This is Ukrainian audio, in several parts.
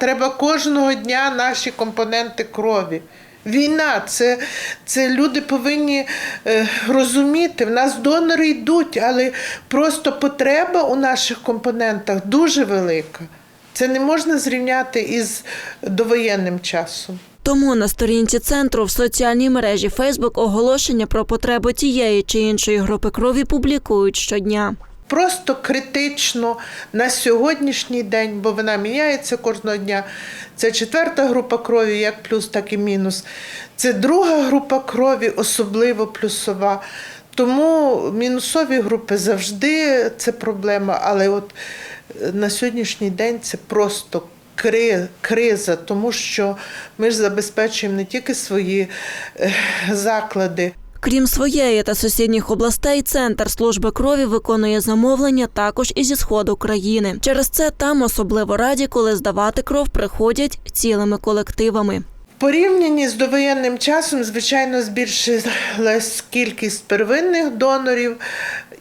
Треба кожного дня наші компоненти крові. Війна, це, це люди повинні е, розуміти. В нас донори йдуть, але просто потреба у наших компонентах дуже велика. Це не можна зрівняти із довоєнним часом. Тому на сторінці центру в соціальній мережі Фейсбук оголошення про потребу тієї чи іншої групи крові публікують щодня. Просто критично на сьогоднішній день, бо вона міняється кожного дня. Це четверта група крові, як плюс, так і мінус. Це друга група крові, особливо плюсова. Тому мінусові групи завжди це проблема. Але от е, на сьогоднішній день це просто криза, тому що ми ж забезпечуємо не тільки свої е, заклади. Крім своєї та сусідніх областей, центр служби крові виконує замовлення також і зі сходу країни. Через це там особливо раді, коли здавати кров приходять цілими колективами. Порівнянні з довоєнним часом, звичайно, збільшилась кількість первинних донорів,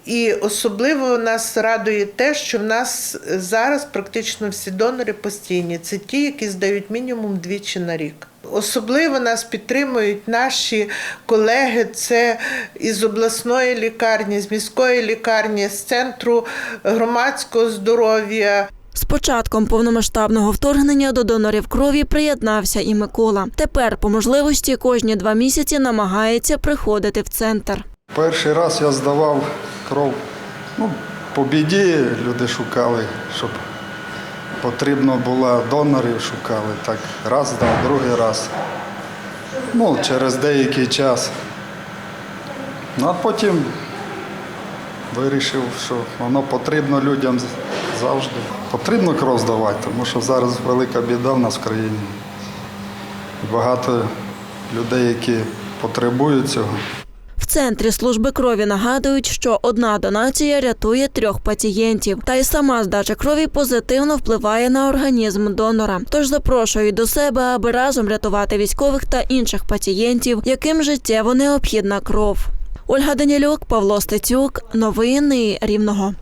і особливо нас радує те, що в нас зараз практично всі донори постійні. Це ті, які здають мінімум двічі на рік. Особливо нас підтримують наші колеги. Це із обласної лікарні, з міської лікарні, з центру громадського здоров'я. З початком повномасштабного вторгнення до донорів крові приєднався і Микола. Тепер, по можливості, кожні два місяці намагається приходити в центр. Перший раз я здавав кров. Ну, по біді люди шукали, щоб потрібно було донорів шукали. Так, раз здав, другий раз. Ну, через деякий час. Ну, а потім вирішив, що воно потрібно людям завжди. Потрібно кров здавати, тому що зараз велика біда в нас в країні. Багато людей, які потребують цього. В центрі служби крові нагадують, що одна донація рятує трьох пацієнтів, та й сама здача крові позитивно впливає на організм донора. Тож запрошують до себе, аби разом рятувати військових та інших пацієнтів, яким життєво необхідна кров. Ольга Данілюк, Павло Стецюк, новини Рівного.